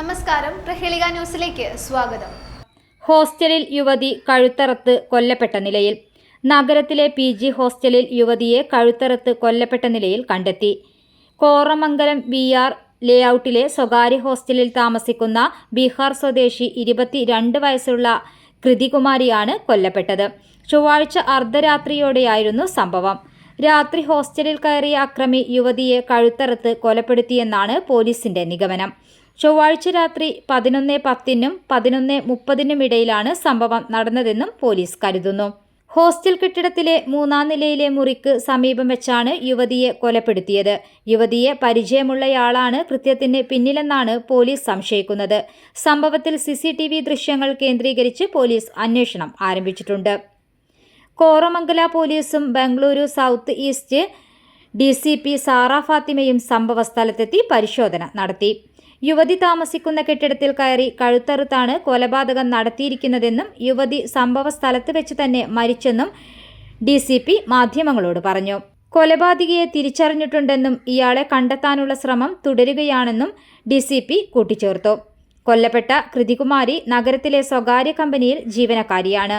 നമസ്കാരം. പ്രഹേളിക ന്യൂസിലേക്ക് സ്വാഗതം. ഹോസ്റ്റലിൽ യുവതി കഴുത്തറത്ത് കൊല്ലപ്പെട്ട നിലയിൽ. നഗരത്തിലെ പി ജി ഹോസ്റ്റലിൽ യുവതിയെ കഴുത്തറത്ത് കൊല്ലപ്പെട്ട നിലയിൽ കണ്ടെത്തി. കോറമംഗലം ബി ആർ ലേഔട്ടിലെ സ്വകാര്യ ഹോസ്റ്റലിൽ താമസിക്കുന്ന ബീഹാർ സ്വദേശി ഇരുപത്തിരണ്ട് വയസ്സുള്ള കൃതികുമാരിയാണ് കൊല്ലപ്പെട്ടത്. ചൊവ്വാഴ്ച അർദ്ധരാത്രിയോടെയായിരുന്നു സംഭവം. രാത്രി ഹോസ്റ്റലിൽ കയറിയ അക്രമി യുവതിയെ കഴുത്തറുത്ത് കൊലപ്പെടുത്തിയെന്നാണ് പോലീസിന്റെ നിഗമനം. ചൊവ്വാഴ്ച രാത്രി പതിനൊന്ന് പത്തിനും പതിനൊന്ന് മുപ്പതിനും ഇടയിലാണ് സംഭവം നടന്നതെന്നും പോലീസ് കരുതുന്നു. ഹോസ്റ്റൽ കെട്ടിടത്തിലെ മൂന്നാം നിലയിലെ മുറിക്ക് സമീപം വെച്ചാണ് യുവതിയെ കൊലപ്പെടുത്തിയത്. യുവതിയെ പരിചയമുള്ളയാളാണ് കൃത്യത്തിന് പിന്നിലെന്നാണ് പോലീസ് സംശയിക്കുന്നത്. സംഭവത്തിൽ സിസിടിവി ദൃശ്യങ്ങൾ കേന്ദ്രീകരിച്ച് പോലീസ് അന്വേഷണം ആരംഭിച്ചിട്ടുണ്ട്. കോറമംഗല പോലീസും Bengaluru south east D C P Sara ഫാത്തിമയും സംഭവസ്ഥലത്തെത്തി പരിശോധന നടത്തി. യുവതി താമസിക്കുന്ന കെട്ടിടത്തിൽ കയറി കഴുത്തറുത്താണ് കൊലപാതകം നടത്തിയിരിക്കുന്നതെന്നും യുവതി സംഭവ സ്ഥലത്ത് വെച്ച് തന്നെ മരിച്ചെന്നും ഡി സി പി മാധ്യമങ്ങളോട് പറഞ്ഞു. കൊലപാതകിയെ തിരിച്ചറിഞ്ഞിട്ടുണ്ടെന്നും ഇയാളെ കണ്ടെത്താനുള്ള ശ്രമം തുടരുകയാണെന്നും ഡി സി പി കൂട്ടിച്ചേർത്തു. കൊല്ലപ്പെട്ട കൃതികുമാരി നഗരത്തിലെ സ്വകാര്യ കമ്പനിയിൽ ജീവനക്കാരിയാണ്.